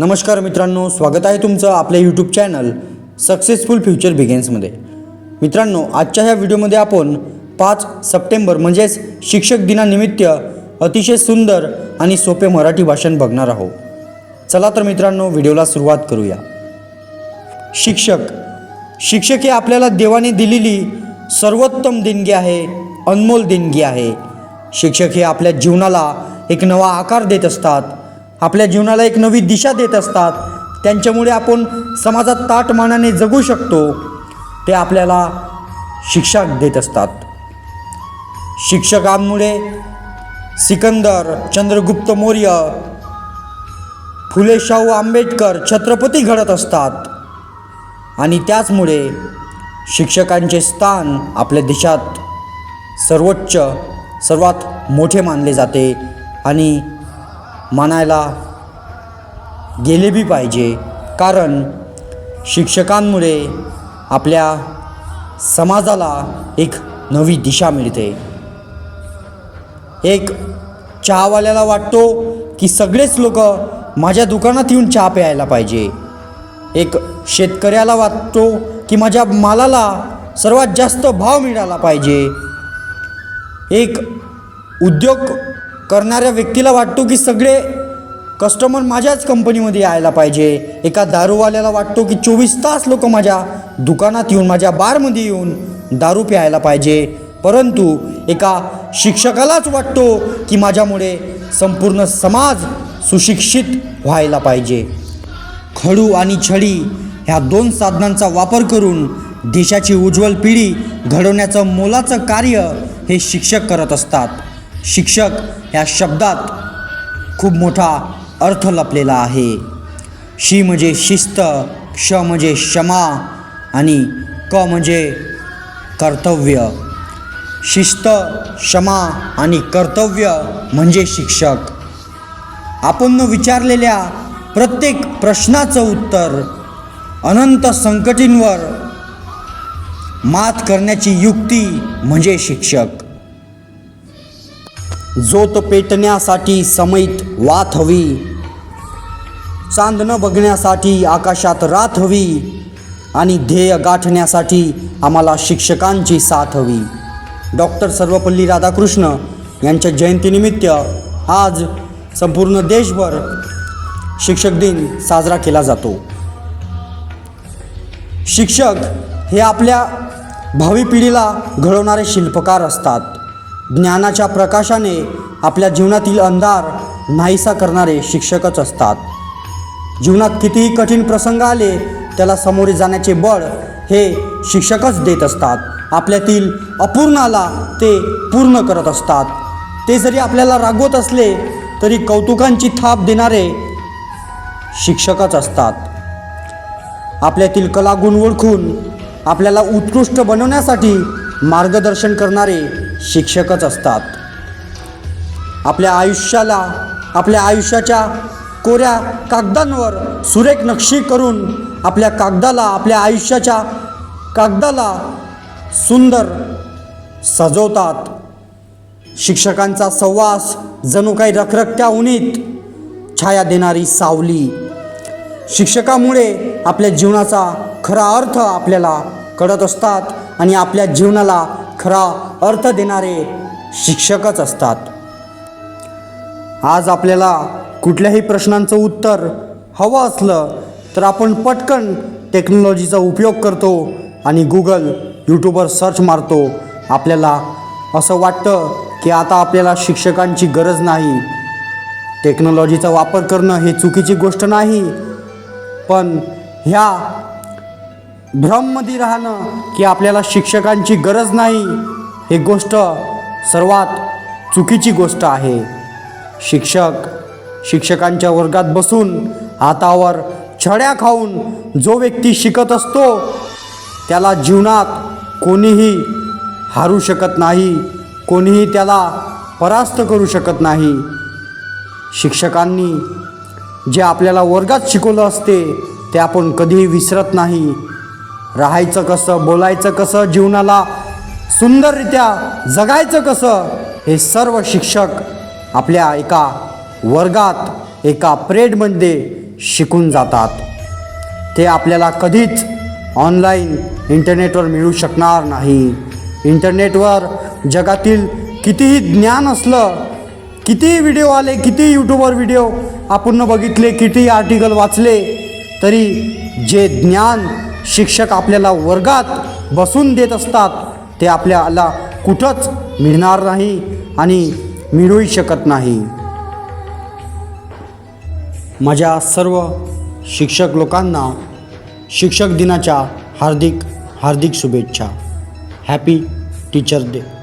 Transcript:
नमस्कार मित्रांनो स्वागत आहे तुमचं आपल्या यूट्यूब चॅनल सक्सेसफुल फ्युचर बिगेन्समध्ये मित्रांनो आजच्या ह्या व्हिडिओमध्ये आपण पाच सप्टेंबर म्हणजेच शिक्षक दिनानिमित्त अतिशय सुंदर आणि सोपे मराठी भाषण बघणार आहोत. चला तर मित्रांनो व्हिडिओला सुरुवात करूया. शिक्षक. शिक्षक हे आपल्याला देवाने दिलेली सर्वोत्तम देणगी आहे अनमोल देणगी आहे. शिक्षक हे आपल्या जीवनाला एक नवा आकार देत असतात. आपल्या जीवनाला एक नवी दिशा देत असतात. त्यांच्यामुळे आपण समाजात ताटमानाने जगू शकतो. ते आपल्याला शिक्षा देत असतात. शिक्षकांमुळे सिकंदर चंद्रगुप्त मौर्य फुले शाहू आंबेडकर छत्रपती घडत असतात. आणि त्याचमुळे शिक्षकांचे स्थान आपल्या देशात सर्वोच्च सर्वात मोठे मानले जाते. आणि म्हणायला गेले बी पाहिजे. कारण शिक्षकांमुळे आपल्या समाजाला एक नवी दिशा मिळते. एक चहावाल्याला वाटतो की सगळेच लोक माझ्या दुकानात येऊन चहा प्यायला पाहिजे. एक शेतकऱ्याला वाटतो की माझ्या मालाला सर्वात जास्त भाव मिळाला पाहिजे. एक उद्योग करणाऱ्या व्यक्तीला वाटतो की सगळे कस्टमर माझ्याच कंपनीमध्ये यायला पाहिजे. एका दारूवाल्याला वाटतो की चोवीस तास लोक माझ्या दुकानात येऊन माझ्या बारमध्ये येऊन दारू प्यायला पाहिजे. परंतु एका शिक्षकालाच वाटतो की माझ्यामुळे संपूर्ण समाज सुशिक्षित व्हायला पाहिजे. खडू आणि छडी ह्या दोन साधनांचा वापर करून देशाची उज्ज्वल पिढी घडवण्याचं मोलाचं कार्य हे शिक्षक करत असतात. शिक्षक ह्या शब्दात खूप मोठा अर्थ लपलेला आहे. शी म्हणजे शिस्त क्ष म्हणजे क्षमा आणि क म्हणजे कर्तव्य. शिस्त क्षमा आणि कर्तव्य म्हणजे शिक्षक. आपण विचारलेल्या प्रत्येक प्रश्नाचं उत्तर अनंत संकटींवर मात करण्याची युक्ती म्हणजे शिक्षक. जोत पेटण्यासाठी समईत वात हवी. चांदणं बघण्यासाठी आकाशात रात हवी आणि ध्येय गाठण्यासाठी आम्हाला शिक्षकांची साथ हवी. डॉक्टर सर्वपल्ली राधाकृष्ण यांच्या जयंतीनिमित्त आज संपूर्ण देशभर शिक्षक दिन साजरा केला जातो. शिक्षक हे आपल्या भावी पिढीला घडवणारे शिल्पकार असतात. ज्ञानाच्या प्रकाशाने आपल्या जीवनातील अंधार नाहीसा करणारे शिक्षकच असतात. जीवनात कितीही कठीण प्रसंग आले त्याला सामोरे जाण्याचे बळ हे शिक्षकच देत असतात. आपल्यातील अपूर्णाला ते पूर्ण करत असतात. ते जरी आपल्याला रागवत असले तरी कौतुकांची थाप देणारे शिक्षकच असतात. आपल्यातील कलागुण ओळखून आपल्याला उत्कृष्ट बनवण्यासाठी मार्गदर्शन करणारे शिक्षकच असतात. आपल्या आयुष्याला आपल्या आयुष्याच्या कोऱ्या कागदांवर सुरेख नक्षी करून आपल्या कागदाला आपल्या आयुष्याच्या कागदाला सुंदर सजवतात. शिक्षकांचा संवास जणू काही रखरखत्या उन्हीत छाया देणारी सावली. शिक्षकामुळे आपल्या जीवनाचा खरा अर्थ आपल्याला कळत असतात आणि आपल्या जीवनाला खरा अर्थ देणारे शिक्षकच असतात. आज आपल्याला कुठल्याही प्रश्नांचं उत्तर हवं असलं तर आपण पटकन टेक्नॉलॉजीचा उपयोग करतो आणि गुगल यूट्यूबवर सर्च मारतो. आपल्याला असं वाटतं की आता आपल्याला शिक्षकांची गरज नाही. टेक्नॉलॉजीचा वापर करणं हे चुकीची गोष्ट नाही. पण ह्या भ्रममध्ये राहणं की आपल्याला शिक्षकांची गरज नाही हे गोष्ट सर्वात चुकीची गोष्ट आहे. शिक्षक शिक्षकांच्या वर्गात बसून हातावर छड्या खाऊन जो व्यक्ती शिकत असतो त्याला जीवनात कोणीही हारू शकत नाही कोणीही त्याला परास्त करू शकत नाही. शिक्षकांनी जे आपल्याला वर्गात शिकवलं असते ते आपण कधीही विसरत नाही. राहायचं कसं बोलायचं कसं जीवनाला सुंदररित्या जगायचं कसं हे सर्व शिक्षक आपल्या एका वर्गात एका प्रेडमध्ये शिकून जातात. ते आपल्याला कधीच ऑनलाईन इंटरनेटवर मिळू शकणार नाही. इंटरनेटवर जगातील कितीही ज्ञान असलं कितीही व्हिडिओ आले किती यूट्यूबवर व्हिडिओ आपण बघितले कितीही आर्टिकल वाचले तरी जे ज्ञान शिक्षक आपल्याला वर्गात बसून देत असतात ते आपल्याला कुठंच मिळणार नाही आणि मिळूही शकत नाही. माझ्या सर्व शिक्षक लोकांना शिक्षक दिनाच्या हार्दिक हार्दिक शुभेच्छा. Happy teacher day